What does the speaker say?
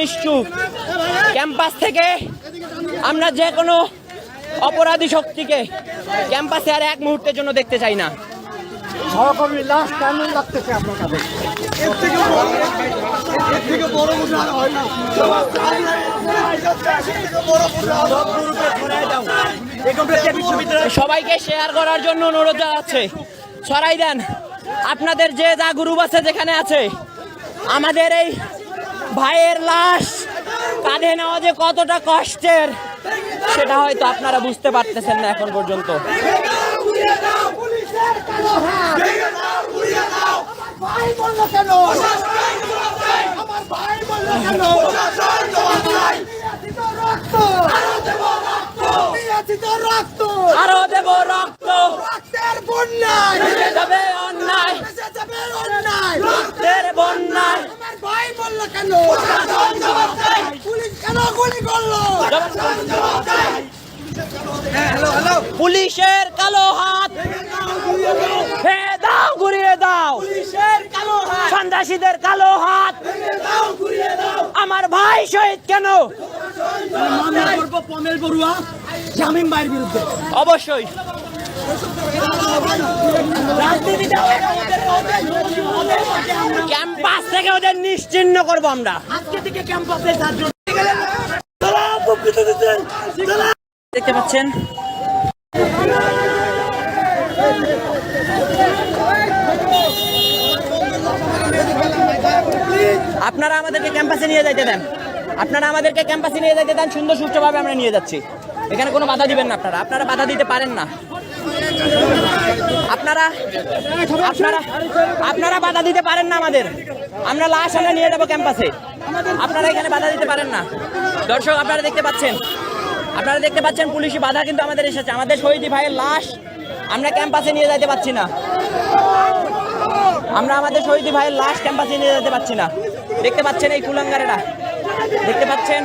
নিশ্চুপ ক্যাম্পাস থেকে আমরা যে কোনো অপরাধী শক্তিকে ক্যাম্পাসে আর এক মুহূর্তের জন্য দেখতে চাই না। সহকর্মী লাশ কেমন লাগতেছে আপনার কাছে সবাইকে শেয়ার করার জন্য অনুরোধ জানাচ্ছে। সরাই দেন আপনাদের যে যা গ্রুপ আছে যেখানে আছে আমাদের এই ভাইয়ের লাশ কাঁধে নেওয়া যে কতটা কষ্টের সেটা হয়তো আপনারা বুঝতে পারতেছেন না এখন পর্যন্ত। আরও দেব রক্ত। রক্তের বন্যায় ভেসে যাবে অন্যায় ভেসে যাবে অন্যায় রক্তের বন্যায় আমার বলল কেন? পুলিশ কেন গুলি করল? পুলিশের কালো হাত। দাও ঘুরিয়ে দাও। সন্ত্রাসীদের কালো হাত। আমার ভাই শহীদ কেন? পমেল বড়ুয়া জামিন ভাইয়ের বিরুদ্ধে। অবশ্যই। ক্যাম্পাস থেকে ওদের নিশ্চিন্ন করব আমরা। আজকে থেকে ক্যাম্পাসে দেখতে পাচ্ছেন। আপনারা আমাদেরকে ক্যাম্পাসে নিয়ে যাইতে দেন। আপনারা আমাদেরকে ক্যাম্পাসে নিয়ে যাইতে দেন সুন্দর সুষ্ঠুভাবে আমরা নিয়ে যাচ্ছি। এখানে কোনো বাধা দিবেন না আপনারা। আপনারা বাধা দিতে পারেন না। আপনারা আপনারা আপনারা বাধা দিতে পারেন না আমাদের। আমরা লাশ আমরা নিয়ে যাব ক্যাম্পাসে। আপনারা এখানে বাধা দিতে পারেন না। দর্শক, আপনারা দেখতে পাচ্ছেন। আপনারা দেখতে পাচ্ছেন, পুলিশি বাধা কিন্তু আমাদের এসেছে। আমাদের শহীদ ভাইয়ের লাশ আমরা ক্যাম্পাসে নিয়ে যেতে পারছি না। আমরা আমাদের শহীদি ভাইয়ের লাশ ক্যাম্পাসে নিয়ে যেতে পারছি না। দেখতে পাচ্ছেন এই কুলাঙ্গারেরা। দেখতে পাচ্ছেন